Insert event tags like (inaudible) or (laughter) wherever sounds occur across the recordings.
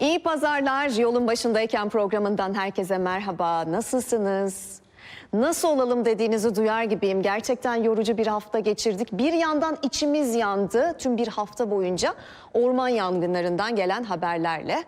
İyi pazarlar. Yolun başındayken programından herkese merhaba. Nasılsınız? Nasıl olalım dediğinizi duyar gibiyim. Gerçekten yorucu bir hafta geçirdik. Bir yandan içimiz yandı tüm bir hafta boyunca orman yangınlarından gelen haberlerle.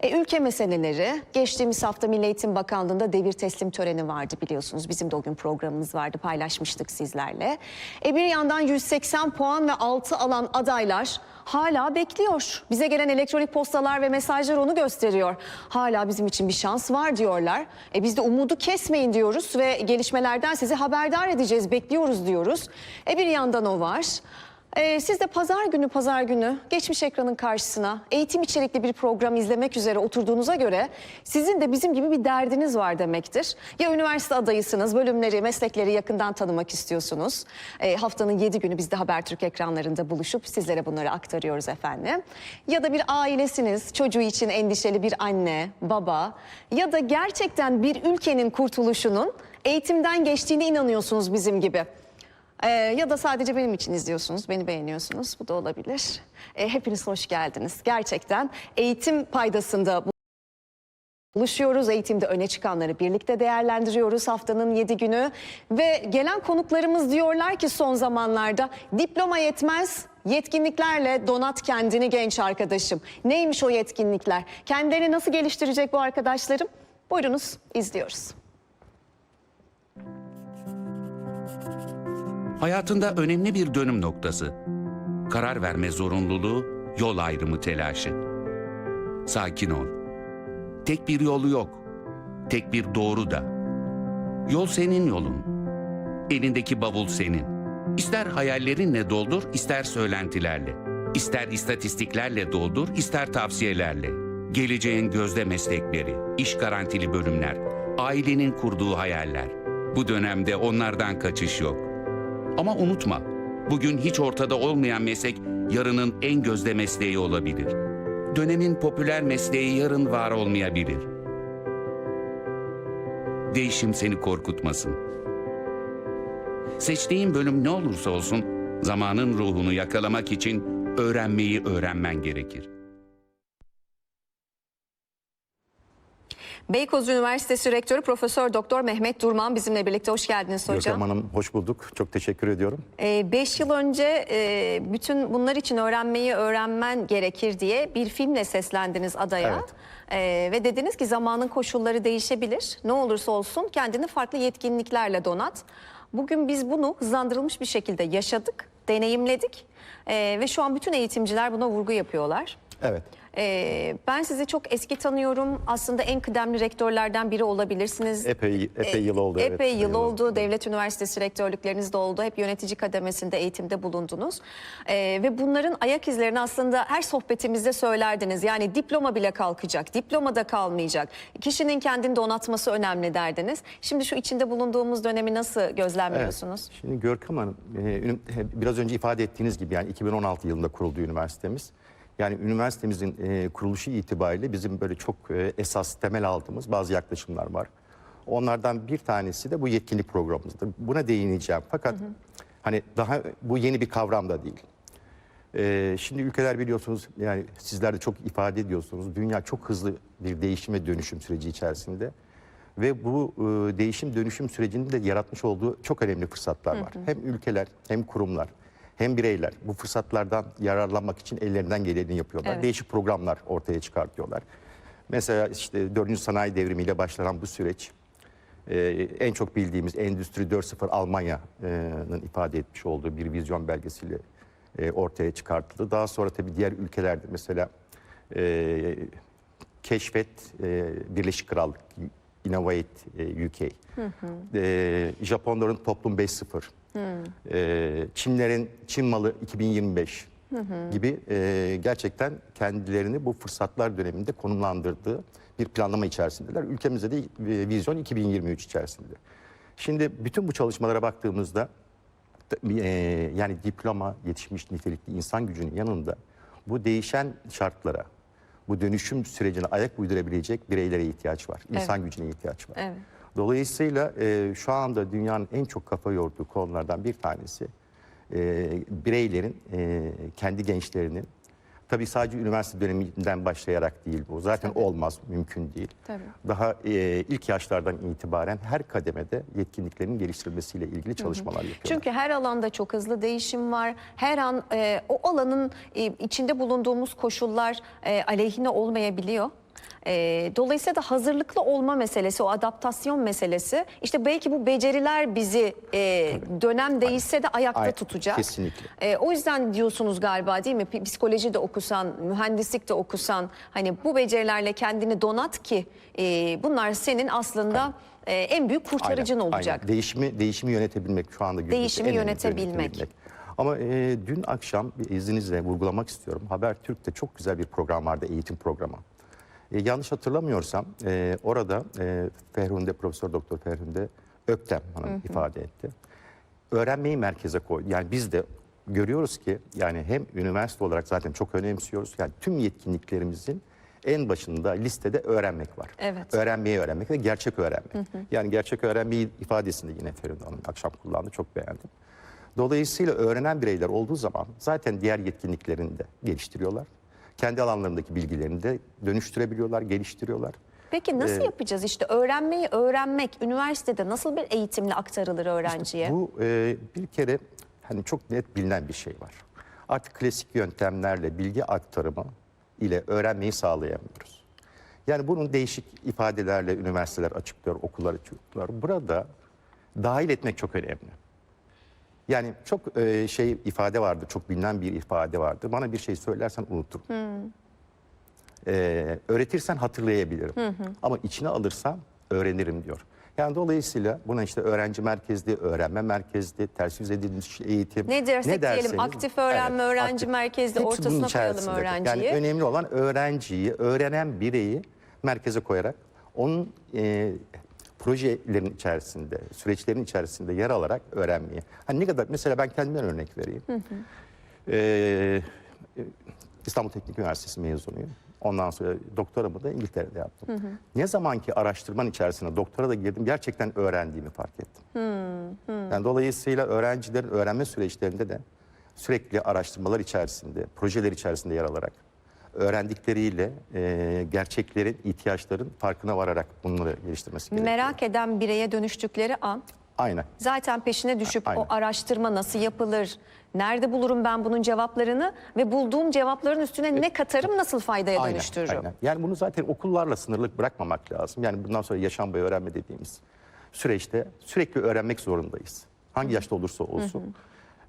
E, ülke meseleleri, geçtiğimiz hafta Milli Eğitim Bakanlığı'nda devir teslim töreni vardı biliyorsunuz. Bizim de o gün programımız vardı paylaşmıştık sizlerle. E, bir yandan 180 puan ve 6 alan adaylar hala bekliyor. Bize gelen elektronik postalar ve mesajlar onu gösteriyor. Hala bizim için bir şans var diyorlar. E biz de umudu kesmeyin diyoruz ve gelişmelerden sizi haberdar edeceğiz, bekliyoruz diyoruz. E bir yandan o var. E, siz de pazar günü pazar günü geçmiş ekranın karşısına eğitim içerikli bir program izlemek üzere oturduğunuza göre sizin de bizim gibi bir derdiniz var demektir. Ya üniversite adayısınız, bölümleri, meslekleri yakından tanımak istiyorsunuz. E, haftanın 7 günü biz de Habertürk ekranlarında buluşup sizlere bunları aktarıyoruz efendim. Ya da bir ailesiniz, çocuğu için endişeli bir anne, baba ya da gerçekten bir ülkenin kurtuluşunun eğitimden geçtiğine inanıyorsunuz bizim gibi. Ee, ya da sadece benim için izliyorsunuz, beni beğeniyorsunuz. Bu da olabilir. Ee, hepiniz hoş geldiniz. Gerçekten eğitim paydasında buluşuyoruz. Eğitimde öne çıkanları birlikte değerlendiriyoruz haftanın 7 günü. Ve gelen konuklarımız diyorlar ki son zamanlarda diploma yetmez. Yetkinliklerle donat kendini genç arkadaşım. Neymiş o yetkinlikler? Kendilerini nasıl geliştirecek bu arkadaşlarım? Buyurunuz izliyoruz. Hayatında önemli bir dönüm noktası. Karar verme zorunluluğu, yol ayrımı telaşı. Sakin ol. Tek bir yolu yok. Tek bir doğru da. Yol senin yolun. Elindeki bavul senin. İster hayallerinle doldur, ister söylentilerle. İster istatistiklerle doldur, ister tavsiyelerle. Geleceğin gözde meslekleri, iş garantili bölümler, ailenin kurduğu hayaller. Bu dönemde onlardan kaçış yok. Ama unutma, bugün hiç ortada olmayan meslek yarının en gözde mesleği olabilir. Dönemin popüler mesleği yarın var olmayabilir. Değişim seni korkutmasın. Seçtiğin bölüm ne olursa olsun zamanın ruhunu yakalamak için öğrenmeyi öğrenmen gerekir. Beykoz Üniversitesi Rektörü Profesör Doktor Mehmet Durman bizimle birlikte hoş geldiniz hocam. Görkem Hanım hoş bulduk. Çok teşekkür ediyorum. 5 yıl önce e, bütün bunlar için öğrenmeyi öğrenmen gerekir diye bir filmle seslendiniz adaya. Evet. E, ve dediniz ki zamanın koşulları değişebilir. Ne olursa olsun kendini farklı yetkinliklerle donat. Bugün biz bunu hızlandırılmış bir şekilde yaşadık, deneyimledik. E, ve şu an bütün eğitimciler buna vurgu yapıyorlar. Evet. E, ben sizi çok eski tanıyorum. Aslında en kıdemli rektörlerden biri olabilirsiniz. Epey epey yıl oldu. evet. Epey yıl Yıl oldu. Devlet Üniversitesi rektörlükleriniz de oldu. Hep yönetici kademesinde eğitimde bulundunuz. Ee, ve bunların ayak izlerini aslında her sohbetimizde söylerdiniz. Yani diploma bile kalkacak, diploma da kalmayacak. Kişinin kendini donatması önemli derdiniz. Şimdi şu içinde bulunduğumuz dönemi nasıl Evet. gözlemliyorsunuz? Şimdi Görkem Hanım e, biraz önce ifade ettiğiniz gibi yani 2016 yılında kuruldu üniversitemiz. Yani üniversitemizin e, kuruluşu itibariyle bizim böyle çok e, esas temel aldığımız bazı yaklaşımlar var. Onlardan bir tanesi de bu yetkinlik programımızdır. Buna değineceğim. Fakat hani daha bu yeni bir kavram da değil. Ee, şimdi ülkeler biliyorsunuz yani sizler de çok ifade ediyorsunuz. Dünya çok hızlı bir değişim ve dönüşüm süreci içerisinde. Ve bu e, değişim dönüşüm sürecinin de yaratmış olduğu çok önemli fırsatlar var. Hem ülkeler hem kurumlar hem bireyler bu fırsatlardan yararlanmak için ellerinden geleni yapıyorlar. Evet. Değişik programlar ortaya çıkartıyorlar. Mesela işte 4. sanayi devrimiyle başlanan bu süreç e, en çok bildiğimiz Endüstri 4.0 Almanya'nın ifade etmiş olduğu bir vizyon belgesiyle e, ortaya çıkartıldı. Daha sonra tabii diğer ülkelerde mesela e, Keşfet e, Birleşik Krallık, Innovate e, UK, E, Japonların Toplum 5.0, e, Çinlerin Çin Malı 2025 gibi e, gerçekten kendilerini bu fırsatlar döneminde konumlandırdığı bir planlama içerisindeler. Ülkemizde de e, vizyon 2023 içerisinde. Şimdi bütün bu çalışmalara baktığımızda e, yani diploma yetişmiş nitelikli insan gücünün yanında bu değişen şartlara, bu dönüşüm sürecine ayak uydurabilecek bireylere ihtiyaç var. İnsan gücüne ihtiyaç var. Evet. Dolayısıyla e, şu anda dünyanın en çok kafa yorduğu konulardan bir tanesi e, bireylerin, e, kendi gençlerinin Tabii sadece üniversite döneminden başlayarak değil bu. Zaten olmaz, mümkün değil. Tabii. Daha e, ilk yaşlardan itibaren her kademede yetkinliklerin geliştirilmesiyle ilgili çalışmalar yapıyorlar. Çünkü her alanda çok hızlı değişim var. Her an e, o alanın e, içinde bulunduğumuz koşullar e, aleyhine olmayabiliyor. E, dolayısıyla da hazırlıklı olma meselesi, o adaptasyon meselesi, işte belki bu beceriler bizi e, dönem değişse de ayakta Ay- tutacak. kesinlikle. E, o yüzden diyorsunuz galiba değil mi? Psikoloji de okusan, mühendislik de okusan, hani bu becerilerle kendini donat ki e, bunlar senin aslında e, en büyük kurtarıcın Aynen, olacak. aynen. Değişimi değişimi yönetebilmek şu anda günümüzde Değişimi en yönetebilmek. yönetebilmek. Ama e, dün akşam izninizle vurgulamak istiyorum. Habertürk'te çok güzel bir program vardı, eğitim programı. E, yanlış hatırlamıyorsam e, orada e, Ferhunde, Profesör Doktor Ferhunde Öktem Hanım ifade etti. Öğrenmeyi merkeze koydu. Yani biz de görüyoruz ki yani hem üniversite olarak zaten çok önemsiyoruz. Yani tüm yetkinliklerimizin en başında listede öğrenmek var. Evet. Öğrenmeyi öğrenmek ve gerçek öğrenmek. Yani gerçek öğrenmeyi ifadesini yine Ferhunde Hanım akşam kullandı. Çok beğendim. Dolayısıyla öğrenen bireyler olduğu zaman zaten diğer yetkinliklerini de geliştiriyorlar. Kendi alanlarındaki bilgilerini de dönüştürebiliyorlar, geliştiriyorlar. Peki nasıl Ee, yapacağız işte öğrenmeyi öğrenmek üniversitede nasıl bir eğitimle aktarılır öğrenciye? Bu e, bir kere hani çok net bilinen bir şey var. Artık klasik yöntemlerle bilgi aktarımı ile öğrenmeyi sağlayamıyoruz. Yani bunun değişik ifadelerle üniversiteler açıklıyor, okullar açıklıyor. Burada dahil etmek çok önemli. Yani çok e, şey ifade vardı, çok bilinen bir ifade vardı. Bana bir şey söylersen unuturum. Ee, öğretirsen hatırlayabilirim. Ama içine alırsam öğrenirim diyor. Yani dolayısıyla buna işte öğrenci merkezli, öğrenme merkezli, ters yüz edilmiş eğitim. Ne dersek diyelim, derseniz- aktif öğrenme, öğrenci merkezli, Hepsi ortasına koyalım öğrenciyi. Yani önemli olan öğrenciyi, öğrenen bireyi merkeze koyarak onun e, projelerin içerisinde, süreçlerin içerisinde yer alarak öğrenmeyi. Hani ne kadar mesela ben kendimden örnek vereyim. Ee, İstanbul Teknik Üniversitesi mezunuyum. Ondan sonra doktoramı da İngiltere'de yaptım. Ne zamanki araştırmanın içerisine doktora da girdim gerçekten öğrendiğimi fark ettim. Yani dolayısıyla öğrencilerin öğrenme süreçlerinde de sürekli araştırmalar içerisinde, projeler içerisinde yer alarak öğrendikleriyle e, gerçeklerin, ihtiyaçların farkına vararak bunları geliştirmesi gerekiyor. Merak eden bireye dönüştükleri an Aynen. zaten peşine düşüp Aynen. o araştırma nasıl yapılır, nerede bulurum ben bunun cevaplarını ve bulduğum cevapların üstüne ne katarım, nasıl faydaya Aynen, dönüştürürüm? aynen. Yani bunu zaten okullarla sınırlı bırakmamak lazım. Yani bundan sonra yaşam boyu öğrenme dediğimiz süreçte sürekli öğrenmek zorundayız. Hangi yaşta olursa olsun.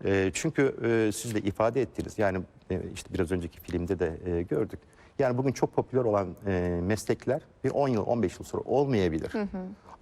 Ee, çünkü e, siz de ifade ettiniz. Yani e, işte biraz önceki filmde de e, gördük. Yani bugün çok popüler olan e, meslekler bir 10 yıl 15 yıl sonra olmayabilir.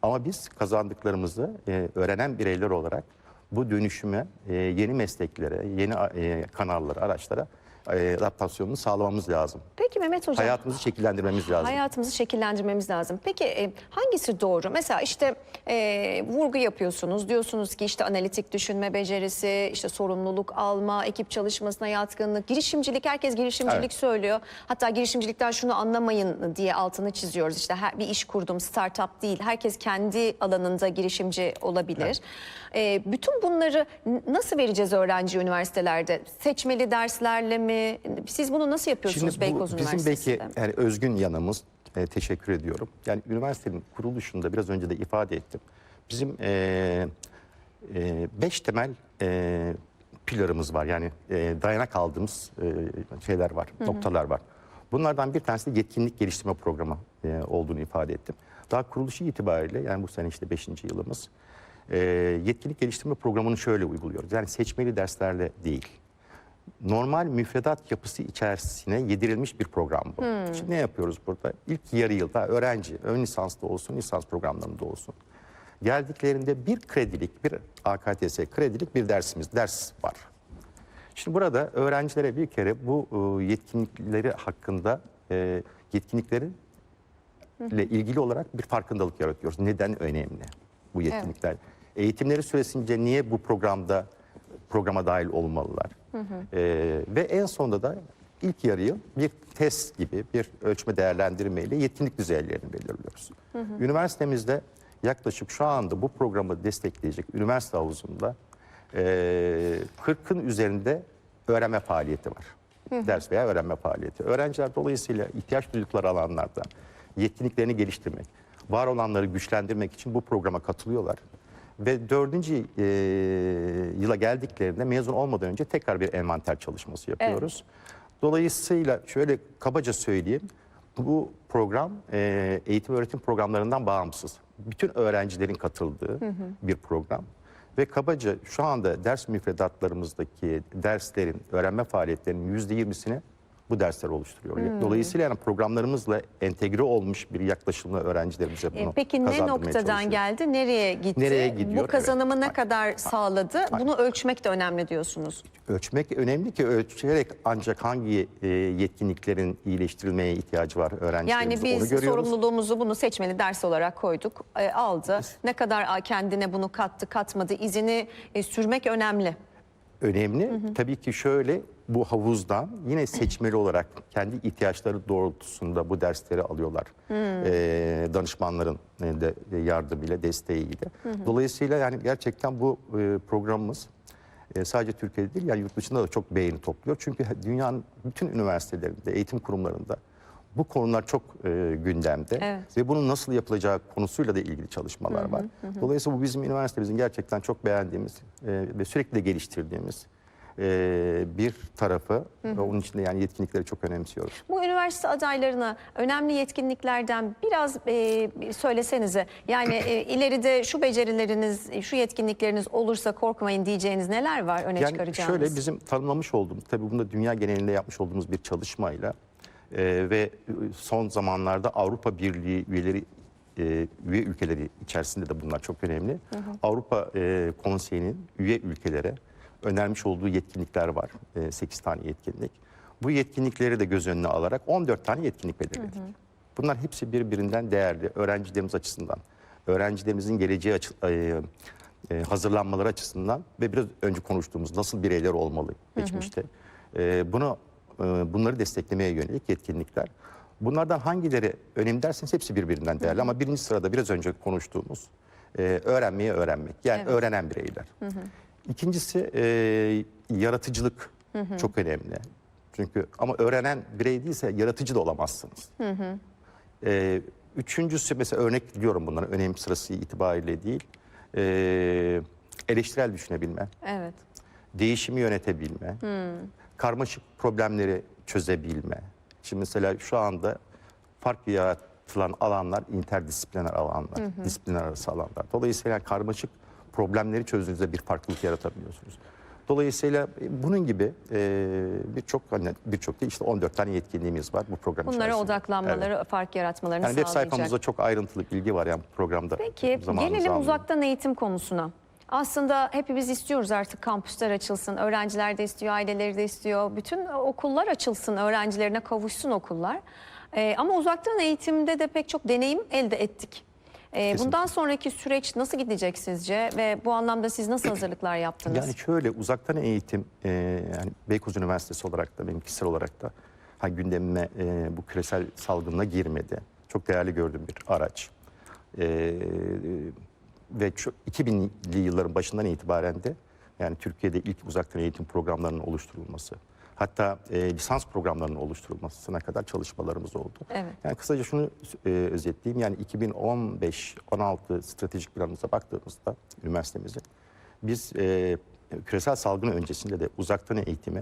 Ama biz kazandıklarımızı e, öğrenen bireyler olarak bu dönüşüme, e, yeni mesleklere, yeni e, kanallara, araçlara e, adaptasyonunu sağlamamız lazım. Peki Mehmet Hocam. Hayatımızı şekillendirmemiz lazım. Hayatımızı şekillendirmemiz lazım. Peki e, hangisi doğru? Mesela işte e, vurgu yapıyorsunuz. Diyorsunuz ki işte analitik düşünme becerisi, işte sorumluluk alma, ekip çalışmasına yatkınlık, girişimcilik. Herkes girişimcilik Evet. söylüyor. Hatta girişimcilikten şunu anlamayın diye altını çiziyoruz. İşte her, bir iş kurdum, startup değil. Herkes kendi alanında girişimci olabilir. E, bütün bunları nasıl vereceğiz öğrenci üniversitelerde? Seçmeli derslerle mi? Siz bunu nasıl yapıyorsunuz Şimdi bu Beykoz bizim Üniversitesi'nde? belki yani özgün yanımız. E, teşekkür ediyorum. Yani üniversitenin kuruluşunda biraz önce de ifade ettim. Bizim e, e, beş temel e, pillarımız var. Yani e, dayanak aldığımız e, şeyler var, noktalar var. Bunlardan bir tanesi de yetkinlik geliştirme programı e, olduğunu ifade ettim. Daha kuruluşu itibariyle yani bu sene işte beşinci yılımız. E, yetkinlik geliştirme programını şöyle uyguluyoruz. Yani seçmeli derslerle değil normal müfredat yapısı içerisine yedirilmiş bir program bu. Şimdi ne yapıyoruz burada? İlk yarı yılda öğrenci, ön lisanslı olsun, lisans programlarında olsun. Geldiklerinde bir kredilik, bir AKTS kredilik bir dersimiz, ders var. Şimdi burada öğrencilere bir kere bu e, yetkinlikleri hakkında e, yetkinliklerin ile ilgili olarak bir farkındalık yaratıyoruz. Neden önemli bu yetkinlikler? Eğitimleri süresince niye bu programda programa dahil olmalılar? Ee, ve en sonunda da ilk yarı yıl bir test gibi bir ölçme değerlendirme ile yetkinlik düzeylerini belirliyoruz. Üniversitemizde yaklaşık şu anda bu programı destekleyecek üniversite havuzunda e, 40'ın üzerinde öğrenme faaliyeti var. Ders veya öğrenme faaliyeti. Öğrenciler dolayısıyla ihtiyaç duydukları alanlarda yetkinliklerini geliştirmek, var olanları güçlendirmek için bu programa katılıyorlar. Ve dördüncü e, yıla geldiklerinde mezun olmadan önce tekrar bir envanter çalışması yapıyoruz. Dolayısıyla şöyle kabaca söyleyeyim. Bu program e, eğitim öğretim programlarından bağımsız. Bütün öğrencilerin katıldığı bir program. Ve kabaca şu anda ders müfredatlarımızdaki derslerin, öğrenme faaliyetlerinin yüzde yirmisini bu dersler oluşturuyor. Dolayısıyla yani programlarımızla entegre olmuş bir yaklaşımla öğrencilerimize bunu E, Peki ne noktadan geldi? Nereye gitti? Nereye gidiyor? Bu kazanımı Evet. ne kadar sağladı? Bunu ölçmek de önemli diyorsunuz. Ölçmek önemli ki ölçerek ancak hangi e, yetkinliklerin iyileştirilmeye ihtiyacı var öğrencilerimizin Yani biz sorumluluğumuzu bunu seçmeli ders olarak koyduk, e, aldı. Ne kadar kendine bunu kattı, katmadı, izini e, sürmek önemli. Önemli. Tabii ki şöyle bu havuzdan yine seçmeli olarak kendi ihtiyaçları doğrultusunda bu dersleri alıyorlar. Ee, danışmanların e, de yardımıyla, desteğiyle. Dolayısıyla yani gerçekten bu e, programımız e, sadece Türkiye'de değil yani yurt dışında da çok beğeni topluyor. Çünkü dünyanın bütün üniversitelerinde, eğitim kurumlarında bu konular çok e, gündemde Evet. ve bunun nasıl yapılacağı konusuyla da ilgili çalışmalar var. Dolayısıyla bu bizim üniversitemizin gerçekten çok beğendiğimiz e, ve sürekli de geliştirdiğimiz e, bir tarafı. Ve onun için de yani yetkinlikleri çok önemsiyoruz. Bu üniversite adaylarına önemli yetkinliklerden biraz e, söylesenize. Yani e, (clears throat) ileride şu becerileriniz, şu yetkinlikleriniz olursa korkmayın diyeceğiniz neler var öne Yani çıkaracağınız? şöyle bizim tanımlamış olduğumuz, tabii bunu da dünya genelinde yapmış olduğumuz bir çalışmayla e, ve son zamanlarda Avrupa Birliği üyeleri e, üye ülkeleri içerisinde de bunlar çok önemli. Avrupa e, Konseyi'nin üye ülkelere önermiş olduğu yetkinlikler var. E, 8 tane yetkinlik. Bu yetkinlikleri de göz önüne alarak 14 tane yetkinlik belirledik. Bunlar hepsi birbirinden değerli öğrencilerimiz açısından. Öğrencilerimizin geleceği açı, e, e, hazırlanmaları açısından ve biraz önce konuştuğumuz nasıl bireyler olmalı geçmişte. E, bunu e, bunları desteklemeye yönelik yetkinlikler. Bunlardan hangileri önemli derseniz hepsi birbirinden değerli ama birinci sırada biraz önce konuştuğumuz e, öğrenmeyi öğrenmek. Yani Evet. öğrenen bireyler. İkincisi e, yaratıcılık çok önemli. Çünkü ama öğrenen birey değilse yaratıcı da olamazsınız. E, üçüncüsü mesela örnek diyorum bunlara önem sırası itibariyle değil. E, eleştirel düşünebilme, Evet. değişimi yönetebilme, karmaşık problemleri çözebilme. Şimdi mesela şu anda fark yaratılan alanlar interdisipliner alanlar, disipliner arası alanlar. Dolayısıyla karmaşık problemleri çözdüğünüzde bir farklılık yaratabiliyorsunuz. Dolayısıyla e, bunun gibi e, birçok hani birçok değil işte 14 tane yetkinliğimiz var bu program Bunlara içerisinde. odaklanmaları, Evet. fark yaratmalarını Yani web sağlayacak. sayfamızda çok ayrıntılı bilgi var yani programda. Peki gelelim uzaktan eğitim konusuna. Aslında hepimiz istiyoruz artık kampüsler açılsın. Öğrenciler de istiyor, aileleri de istiyor. Bütün okullar açılsın, öğrencilerine kavuşsun okullar. Ee, ama uzaktan eğitimde de pek çok deneyim elde ettik. Ee, bundan sonraki süreç nasıl gidecek sizce ve bu anlamda siz nasıl hazırlıklar yaptınız? Yani şöyle uzaktan eğitim e, yani Beykoz Üniversitesi olarak da benim kişisel olarak da ha, gündemime e, bu küresel salgınla girmedi. Çok değerli gördüğüm bir araç. E, ve çok, 2000'li yılların başından itibaren de yani Türkiye'de ilk uzaktan eğitim programlarının oluşturulması hatta e, lisans programlarının oluşturulmasına kadar çalışmalarımız oldu. Evet. Yani kısaca şunu e, özetleyeyim. Yani 2015-16 stratejik planımıza baktığımızda üniversitemizin biz e, küresel salgın öncesinde de uzaktan eğitimi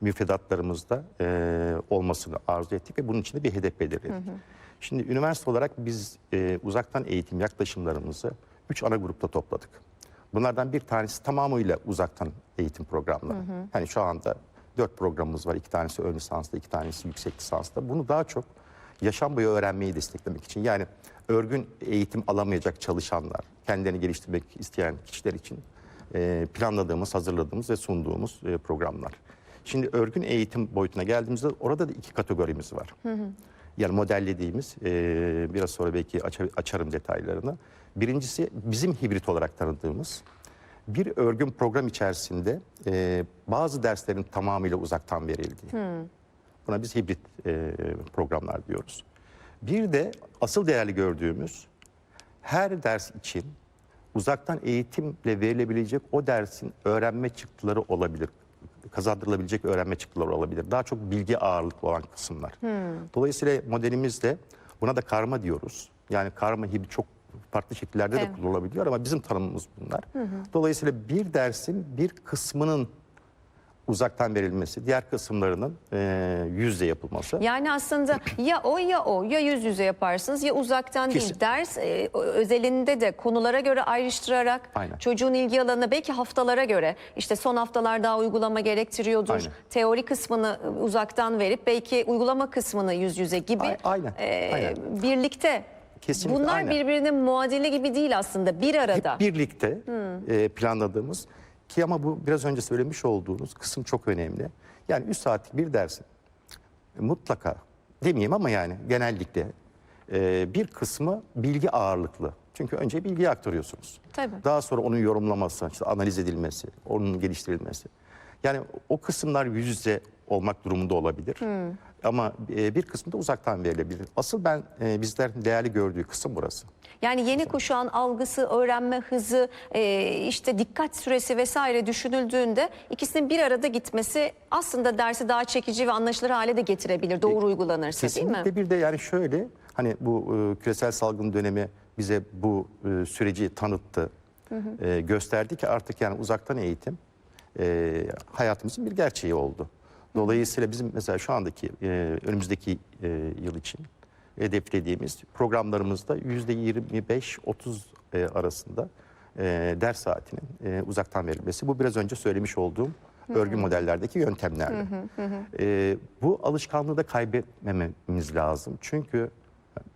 müfredatlarımızda e, olmasını arzu ettik ve bunun için de bir hedef belirledik. Şimdi üniversite olarak biz e, uzaktan eğitim yaklaşımlarımızı üç ana grupta topladık. Bunlardan bir tanesi tamamıyla uzaktan eğitim programları. Hani şu anda dört programımız var. İki tanesi ön lisansta, iki tanesi yüksek lisansta. Bunu daha çok yaşam boyu öğrenmeyi desteklemek için. Yani örgün eğitim alamayacak çalışanlar, kendilerini geliştirmek isteyen kişiler için e, planladığımız, hazırladığımız ve sunduğumuz e, programlar. Şimdi örgün eğitim boyutuna geldiğimizde orada da iki kategorimiz var. Yani modellediğimiz, e, biraz sonra belki aça- açarım detaylarını. Birincisi bizim hibrit olarak tanıdığımız bir örgün program içerisinde e, bazı derslerin tamamıyla uzaktan verildiği. Buna biz hibrit e, programlar diyoruz. Bir de asıl değerli gördüğümüz her ders için uzaktan eğitimle verilebilecek o dersin öğrenme çıktıları olabilir kazandırılabilecek öğrenme çıktıları olabilir. Daha çok bilgi ağırlıklı olan kısımlar. Dolayısıyla modelimizde buna da karma diyoruz. Yani karma gibi çok farklı şekillerde Evet. de kullanılabiliyor ama bizim tanımımız bunlar. Dolayısıyla bir dersin bir kısmının uzaktan verilmesi, diğer kısımlarının e, yüzde yapılması. Yani aslında ya o ya o ya yüz yüze yaparsınız ya uzaktan Kesin. değil. Ders e, özelinde de konulara göre ayrıştırarak Aynen. çocuğun ilgi alanına belki haftalara göre işte son haftalar daha uygulama gerektiriyordur. Aynen. Teori kısmını uzaktan verip belki uygulama kısmını yüz yüze gibi aynen, e, aynen. birlikte. Kesinlikle, Bunlar aynen. birbirinin muadili gibi değil aslında bir arada. Hep birlikte e, planladığımız ki ama bu biraz önce söylemiş olduğunuz kısım çok önemli. Yani 3 saatlik bir dersin mutlaka demeyeyim ama yani genellikle e, bir kısmı bilgi ağırlıklı. Çünkü önce bilgiyi aktarıyorsunuz. Tabii. Daha sonra onun yorumlaması, işte analiz edilmesi, onun geliştirilmesi. Yani o kısımlar yüz yüze olmak durumunda olabilir. Ama e, bir kısmı da uzaktan verilebilir. Asıl ben e, bizlerin değerli gördüğü kısım burası. Yani yeni kuşağın algısı, öğrenme hızı, e, işte dikkat süresi vesaire düşünüldüğünde ikisinin bir arada gitmesi aslında dersi daha çekici ve anlaşılır hale de getirebilir doğru uygulanırsa değil mi? Kesinlikle bir de yani şöyle hani bu küresel salgın dönemi bize bu süreci tanıttı. E, gösterdi ki artık yani uzaktan eğitim hayatımızın bir gerçeği oldu. Dolayısıyla bizim mesela şu andaki e, önümüzdeki e, yıl için hedeflediğimiz programlarımızda yüzde 25-30 e, arasında e, ders saatinin e, uzaktan verilmesi. Bu biraz önce söylemiş olduğum örgü modellerdeki yöntemlerle. E, bu alışkanlığı da kaybetmememiz lazım. Çünkü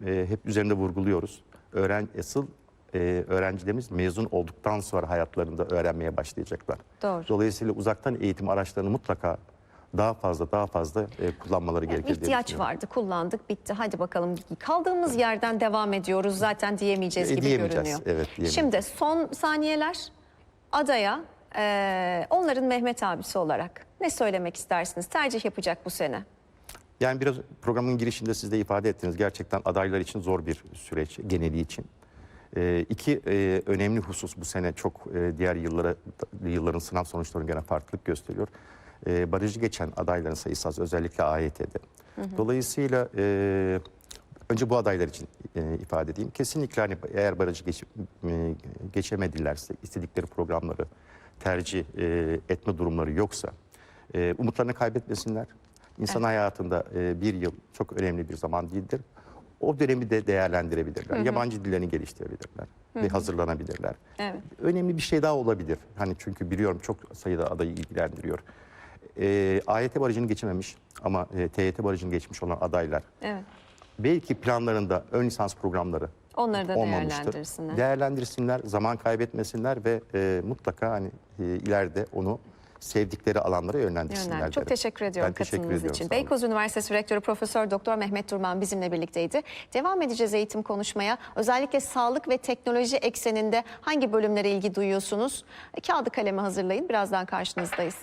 e, hep üzerinde vurguluyoruz. Öğren, asıl e, öğrencilerimiz mezun olduktan sonra hayatlarında öğrenmeye başlayacaklar. Doğru. Dolayısıyla uzaktan eğitim araçlarını mutlaka daha fazla daha fazla e, kullanmaları gerekir diye İhtiyaç düşünüyorum. vardı, kullandık, bitti. Hadi bakalım kaldığımız yerden devam ediyoruz. Zaten diyemeyeceğiz E, gibi diyemeyeceğiz, görünüyor. evet. Şimdi son saniyeler adaya e, onların Mehmet abisi olarak ne söylemek istersiniz? Tercih yapacak bu sene. Yani biraz programın girişinde siz de ifade ettiniz. Gerçekten adaylar için zor bir süreç geneli için. Ee, iki e, önemli husus bu sene çok e, diğer yıllara yılların sınav sonuçlarına göre farklılık gösteriyor. Ee, barajı geçen adayların sayısı az özellikle AYT'de. Dolayısıyla e, önce bu adaylar için e, ifade edeyim. Kesinlikle hani eğer barajı geç, e, geçemedilerse istedikleri programları tercih e, etme durumları yoksa e, umutlarını kaybetmesinler. İnsan hayatında e, bir yıl çok önemli bir zaman değildir. O dönemi de değerlendirebilirler. Yabancı dillerini geliştirebilirler ve hazırlanabilirler. Evet. Önemli bir şey daha olabilir. Hani çünkü biliyorum çok sayıda adayı ilgilendiriyor. E, AYT barajını geçememiş ama e, TYT barajını geçmiş olan adaylar Evet. belki planlarında ön lisans programları Onları da olmamıştır. değerlendirsinler. Değerlendirsinler, zaman kaybetmesinler ve e, mutlaka hani e, ileride onu sevdikleri alanlara yönlendirsinler. Yönlendir. Çok teşekkür ediyorum Ben teşekkür katılımınız ediyorum, için. olun. Beykoz Üniversitesi Rektörü Profesör Doktor Mehmet Durman bizimle birlikteydi. Devam edeceğiz eğitim konuşmaya. Özellikle sağlık ve teknoloji ekseninde hangi bölümlere ilgi duyuyorsunuz? Kağıdı kalemi hazırlayın. Birazdan karşınızdayız.